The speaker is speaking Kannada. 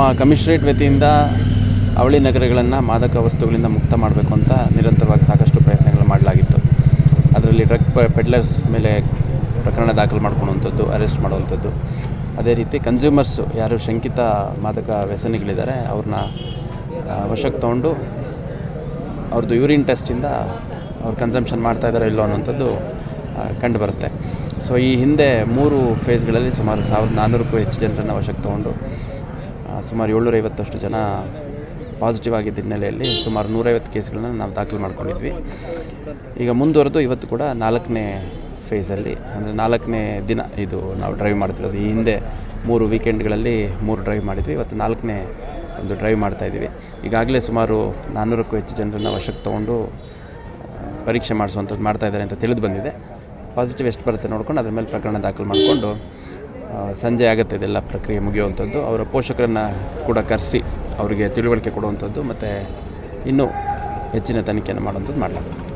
ನಮ್ಮ ಕಮಿಷನರೇಟ್ ವತಿಯಿಂದ ಅವಳಿ ನಗರಗಳನ್ನು ಮಾದಕ ವಸ್ತುಗಳಿಂದ ಮುಕ್ತ ಮಾಡಬೇಕು ಅಂತ ನಿರಂತರವಾಗಿ ಸಾಕಷ್ಟು ಪ್ರಯತ್ನಗಳು ಮಾಡಲಾಗಿತ್ತು. ಅದರಲ್ಲಿ ಡ್ರಗ್ ಪೆಡ್ಲರ್ಸ್ ಮೇಲೆ ಪ್ರಕರಣ ದಾಖಲು ಮಾಡ್ಕೊಳ್ಳುವಂಥದ್ದು ಅರೆಸ್ಟ್ ಮಾಡುವಂಥದ್ದು. ಅದೇ ರೀತಿ ಕನ್ಸ್ಯೂಮರ್ಸು ಯಾರು ಶಂಕಿತ ಮಾದಕ ವ್ಯಸನಿಗಳಿದ್ದಾರೆ, ಅವ್ರನ್ನ ವಶಕ್ಕೆ ತೊಗೊಂಡು ಅವ್ರದ್ದು ಯೂರಿನ್ ಟೆಸ್ಟಿಂದ ಅವ್ರು ಕನ್ಸಂಪ್ಷನ್ ಮಾಡ್ತಾ ಇದ್ದಾರೋ ಇಲ್ಲೋ ಅನ್ನೋಂಥದ್ದು ಕಂಡು ಬರುತ್ತೆ ಸೊ ಈ ಹಿಂದೆ ಮೂರು ಫೇಸ್ಗಳಲ್ಲಿ ಸುಮಾರು ಸಾವಿರದ ನಾನ್ನೂರಕ್ಕೂ ಹೆಚ್ಚು ಜನರನ್ನು ವಶಕ್ಕೆ ತೊಗೊಂಡು ಸುಮಾರು ಏಳ್ನೂರೈವತ್ತಷ್ಟು ಜನ ಪಾಸಿಟಿವ್ ಆಗಿದ್ದ ಹಿನ್ನೆಲೆಯಲ್ಲಿ ಸುಮಾರು ನೂರೈವತ್ತು ಕೇಸ್ಗಳನ್ನ ನಾವು ದಾಖಲು ಮಾಡ್ಕೊಂಡಿದ್ವಿ. ಈಗ ಮುಂದುವರೆದು ಇವತ್ತು ಕೂಡ ನಾಲ್ಕನೇ ಫೇಸಲ್ಲಿ ಅಂದರೆ ನಾಲ್ಕನೇ ದಿನ ಇದು ನಾವು ಡ್ರೈವ್ ಮಾಡ್ತಿರೋದು. ಈ ಹಿಂದೆ ಮೂರು ವೀಕೆಂಡ್ಗಳಲ್ಲಿ ಮೂರು ಡ್ರೈವ್ ಮಾಡಿದ್ವಿ, ಇವತ್ತು ನಾಲ್ಕನೇ ಒಂದು ಡ್ರೈವ್ ಮಾಡ್ತಾಯಿದ್ದೀವಿ ಈಗಾಗಲೇ ಸುಮಾರು ನಾನ್ನೂರಕ್ಕೂ ಹೆಚ್ಚು ಜನರನ್ನು ವಶಕ್ಕೆ ತೊಗೊಂಡು ಪರೀಕ್ಷೆ ಮಾಡಿಸುವಂಥದ್ದು ಮಾಡ್ತಾಯಿದ್ದಾರೆ ಅಂತ ತಿಳಿದು ಬಂದಿದೆ. ಪಾಸಿಟಿವ್ ಎಷ್ಟು ಬರುತ್ತೆ ನೋಡ್ಕೊಂಡು ಅದ್ರ ಮೇಲೆ ಪ್ರಕರಣ ದಾಖಲು ಮಾಡಿಕೊಂಡು ಸಂಜೆ ಆಗುತ್ತೆ ಇದೆಲ್ಲ ಪ್ರಕ್ರಿಯೆ ಮುಗಿಯುವಂಥದ್ದು. ಅವರ ಪೋಷಕರನ್ನು ಕೂಡ ಕರೆಸಿ ಅವರಿಗೆ ತಿಳುವಳಿಕೆ ಕೊಡುವಂಥದ್ದು ಮತ್ತು ಇನ್ನೂ ಹೆಚ್ಚಿನ ತನಿಖೆಯನ್ನು ಮಾಡುವಂಥದ್ದು ಮಾಡಲಾಗುತ್ತೆ.